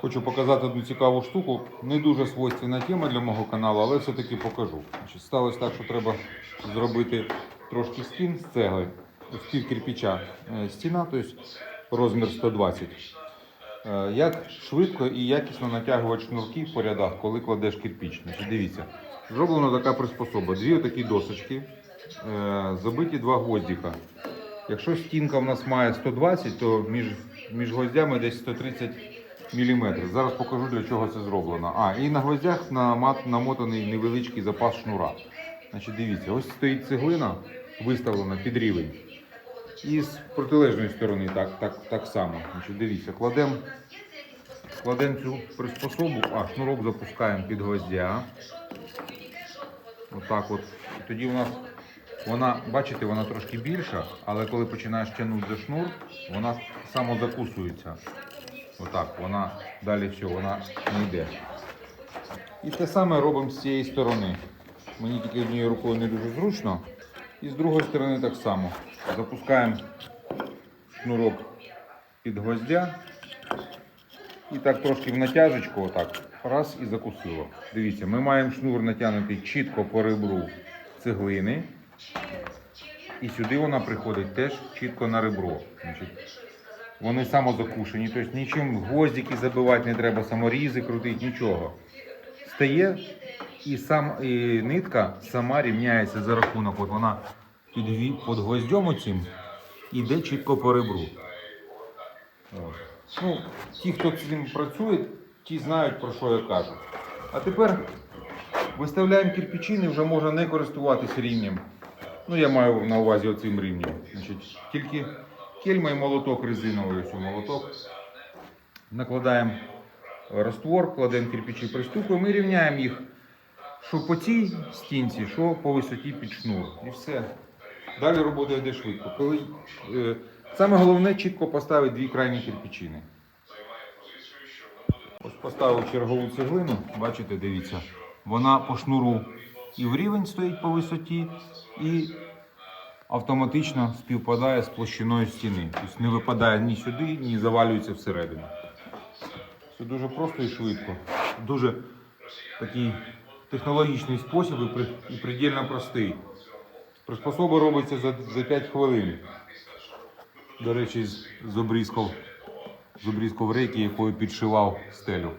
Хочу показати одну цікаву штуку. Не дуже свойственна тема для мого каналу, але все-таки покажу. Значить, сталося так, що треба зробити трошки стін з цегли, з пів кирпича е, стіна, тобто розмір 120. Е, Як швидко і якісно натягувати шнурки по рядах, коли кладеш кирпич. Значить, дивіться, зроблена така приспособа. Дві отакі досочки, е, забиті два гвоздика. Якщо стінка в нас має 120, то між, між гвоздями десь 130 мм. Зараз покажу для чого це зроблено. А, і на гвоздях намотаний невеличкий запас шнура. Значить, дивіться, ось стоїть цеглина, виставлена під рівень. І з протилежної сторони так, так, так само. Значить, дивіться, кладемо кладем цю приспособу, а шнурок запускаємо під гвоздя. Отак от. Тоді у нас вона, бачите, вона трошки більша, але коли починаєш тягнути за шнур, вона самозакусується. Отак, вона далі все, вона не йде. І те саме робимо з цієї сторони. Мені тільки однією рукою не дуже зручно. І з другої сторони так само. Запускаємо шнурок під гвоздя. І так трошки в натяжечку, отак, раз і закусило. Дивіться, ми маємо шнур натягнутий чітко по ребру цеглини. І сюди вона приходить теж чітко на ребро. Вони самозакушені, тобто нічим гвоздики забивати не треба, саморізи крутити, нічого. Стає і сам і нитка сама рівняється за рахунок. От вона під, під гвоздем оцим іде чітко по ребру. От. Ну, ті, хто з цим працює, ті знають про що я кажу. А тепер виставляємо кирпичини, вже можна не користуватися рівнем. Ну, я маю на увазі оцим рівнем. Значить, тільки кельма і молоток резиновий, ось молоток. Накладаємо раствор, кладемо кирпичі, пристукуємо і рівняємо їх, що по цій стінці, що по висоті під шнур. І все. Далі робота йде швидко. Коли, е, саме головне чітко поставити дві крайні кирпичини. Ось поставив чергову цеглину, бачите, дивіться, вона по шнуру і в рівень стоїть по висоті, і автоматично співпадає з площиною стіни. Тобто не випадає ні сюди, ні завалюється всередину. Це дуже просто і швидко. Дуже такий технологічний спосіб і, предельно простий. Приспособа робиться за, за 5 хвилин. До речі, з обрізков, з обрізков рейки, якою підшивав стелю.